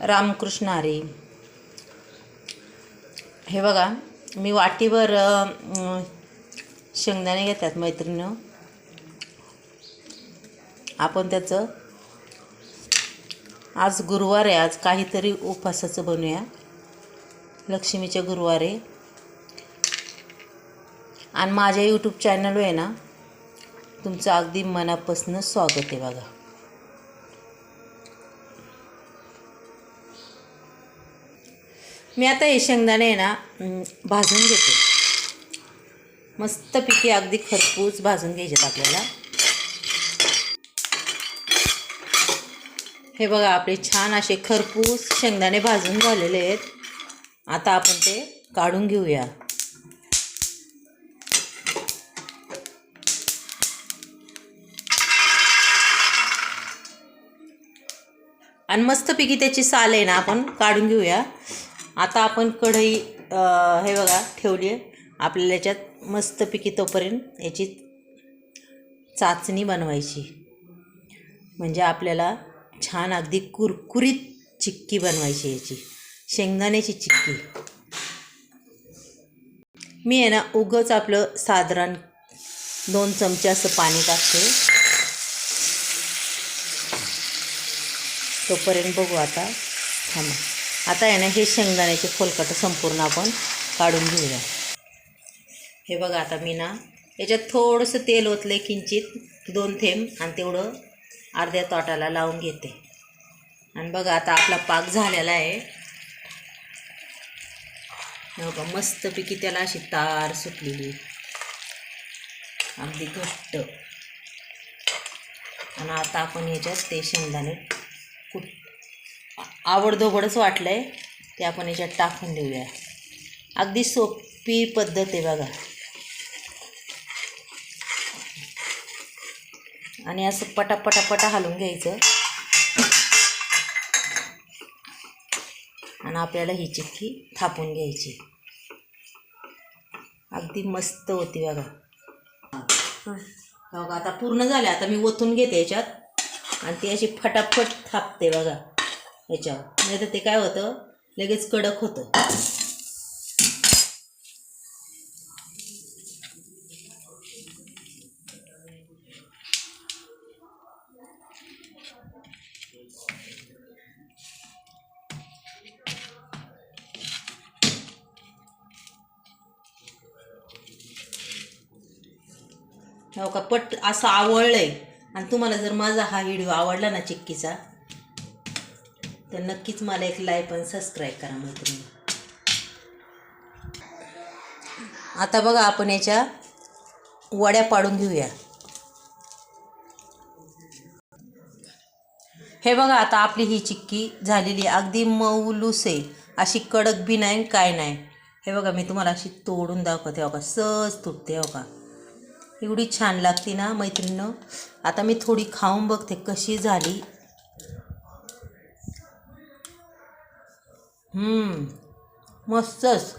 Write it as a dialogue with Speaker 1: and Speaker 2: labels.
Speaker 1: रामकृष्ण आरे हे बघा मी वाटीवर शेंगदाणे घेतात मैत्रिणीनं. आपण त्याचं आज गुरुवार आहे आज काहीतरी उपवासाचं बनवूया लक्ष्मीच्या गुरुवार आहे. आणि माझ्या यूट्यूब चॅनलवर आहे ना तुमचं अगदी मनापासून स्वागत आहे बघा. मी आता हे शेंगदाणे आहे ना भाजून घेते. मस्तपैकी अगदी खरपूस भाजून घ्यायचेत आपल्याला. हे बघा आपले छान असे खरपूस शेंगदाणे भाजून झालेले आहेत. आता आपण ते काढून घेऊया. आणि मस्तपैकी त्याची साल आहे ना आपण काढून घेऊया. आता आपण कढई हे बघा ठेवली आहे. आपल्याला याच्यात मस्तपैकी तोपर्यंत याची चाचणी बनवायची. म्हणजे आपल्याला छान अगदी कुरकुरीत चिक्की बनवायची याची. शेंगदाण्याची चिक्की. मी आहे ना उगंच आपलं साधारण दोन चमचे असं पाणी टाकते. तोपर्यंत बघू आता. थांबा. आता आहे ना हे शेंगदाण्याचे खोलकटं संपूर्ण आपण काढून घेऊया. हे बघा आता मी ना याच्यात थोडंसं तेल ओतले किंचित दोन थेंब आणि तेवढं अर्ध्या तोटाला लावून घेते. आणि बघा आता आपला पाक झालेला आहे. बघा मस्तपैकी त्याला अशी तार सुटलेली अगदी घट्ट. आणि आता आपण याच्यात ते शेंगदाणे कुट आवडधोबडच वाटलं आहे ते आपण याच्यात टाकून देऊया. अगदी सोपी पद्धत आहे बघा. आणि असं पटापटापटा हलवून घ्यायचं. आणि आपल्याला ही चिक्की थापून घ्यायची. अगदी मस्त होती बघा. बघा आता पूर्ण झाले आता मी ओतून घेते याच्यात. आणि ती अशी फटाफट थापते बघा. याच्यावर. नाही तर ते काय होतं? लगेच कडक होतं. हो का? पट असं आवडलं आहे आणि तुम्हाला जर माझा हा व्हिडिओ आवडला ना चिक्कीचा तर नक्कीच मला एक लाईक आणि सबस्क्राईब करा मैत्रिणी. आता बघा आपण याच्या वड्या पाडून घेऊया. हे बघा आता आपली ही चिक्की झालेली अगदी मऊलूस अशी कडक बी नाही काय नाही. हे बघा मी तुम्हाला अशी तोडून दाखवते हो का सहज तुटते हो का? एवढी छान लागते ना मैत्रिणीनं. आता मी थोडी खाऊन बघते कशी झाली. मस्तच.